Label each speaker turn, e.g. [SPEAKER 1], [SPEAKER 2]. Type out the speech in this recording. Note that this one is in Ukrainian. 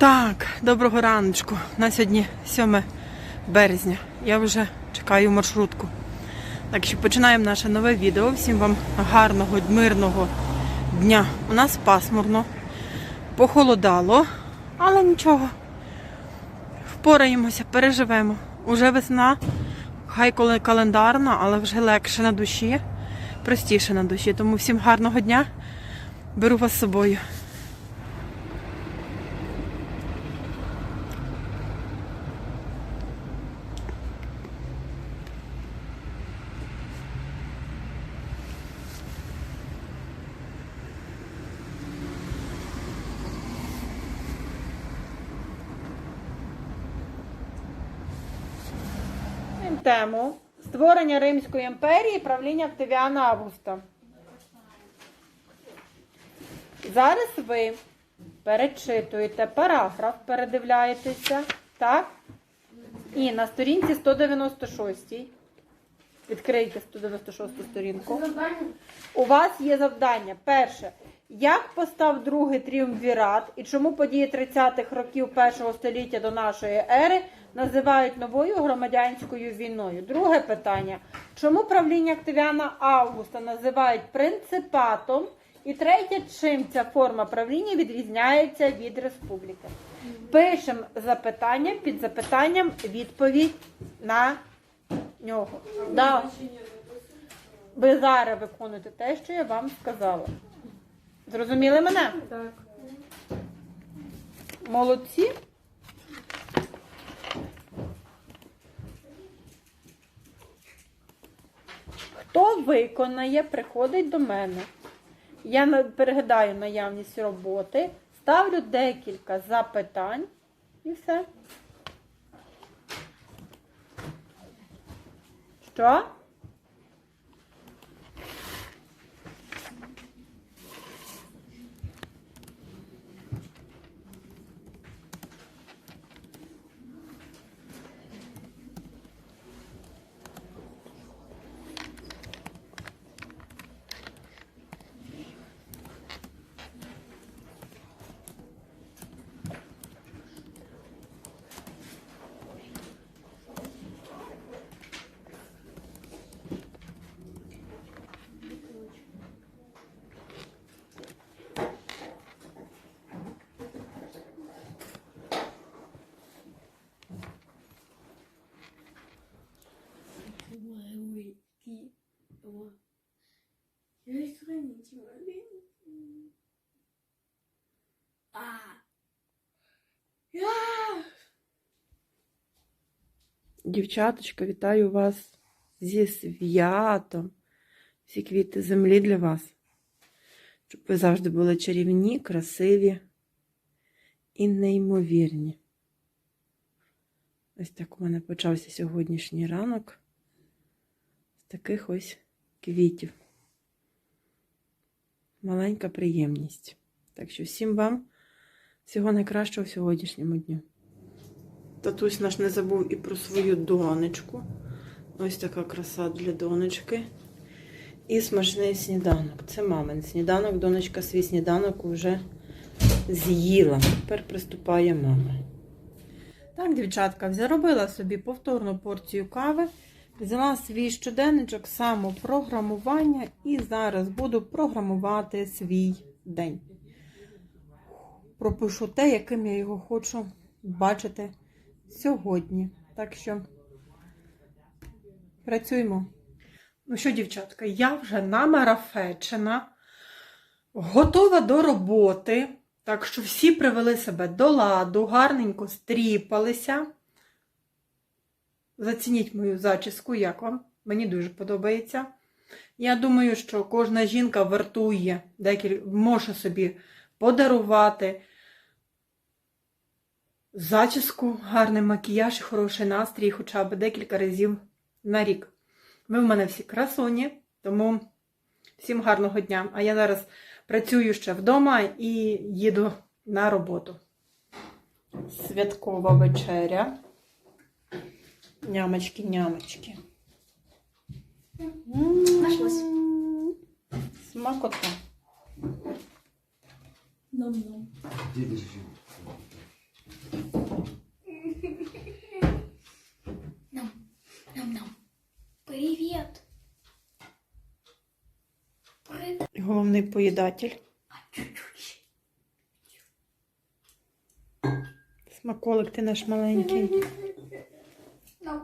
[SPEAKER 1] Так, доброго раночку. На сьогодні 7 березня. Я вже чекаю маршрутку. Так що починаємо наше нове відео. Всім вам гарного, мирного дня. У нас пасмурно, похолодало, але нічого. Впораємося, переживемо. Уже весна, хай коли календарна, але вже легше на душі, простіше на душі. Тому всім гарного дня. Беру вас з собою. Тему створення Римської імперії і правління Октавіана Августа. Зараз ви перечитуєте параграф, передивляєтеся, так? І на сторінці 196. Відкрийте 196 сторінку. У вас є завдання. Перше. Як постав другий тріумвірат і чому події 30-х років першого століття до нашої ери називають новою громадянською війною? Друге питання. Чому правління Октавіана Августа називають принципатом? І третє, чим ця форма правління відрізняється від республіки? Пишемо запитання під запитанням відповідь на нього. Да. Ви зараз виконуєте те, що я вам сказала. Зрозуміли мене?
[SPEAKER 2] Так.
[SPEAKER 1] Молодці. Хто виконає, приходить до мене. Я перегадаю наявність роботи, ставлю декілька запитань і все. Що? Дівчаточка, вітаю вас зі святом. Всі квіти землі для вас. Щоб ви завжди були чарівні, красиві і неймовірні. Ось так у мене почався сьогоднішній ранок з таких ось квітів. Маленька приємність. Так що всім вам всього найкращого в сьогоднішньому дню. Татусь наш не забув і про свою донечку. Ось така краса для донечки. І смачний сніданок. Це мамин сніданок. Донечка свій сніданок вже з'їла. Тепер приступає мама. Так, дівчатка, заробила собі повторну порцію кави. Взяла свій щоденничок самопрограмування і зараз буду програмувати свій день. Пропишу те, яким я його хочу бачити сьогодні. Так що працюємо. Ну що, дівчатка, я вже намарафечена, готова до роботи. Так що всі привели себе до ладу, гарненько стріпалися. Зацініть мою зачіску, як вам? Мені дуже подобається. Я думаю, що кожна жінка вартує, декіль... може собі подарувати зачіску, гарний макіяж і хороший настрій хоча б декілька разів на рік. Ви в мене всі красуні, тому всім гарного дня. А я зараз працюю ще вдома і їду на роботу. Святкова вечеря. Нямочки, нямочки.
[SPEAKER 2] Нашлось.
[SPEAKER 1] Смакота.
[SPEAKER 2] Nom-nom.
[SPEAKER 1] активний поїдатель. Смаколик ти наш маленький. Ну.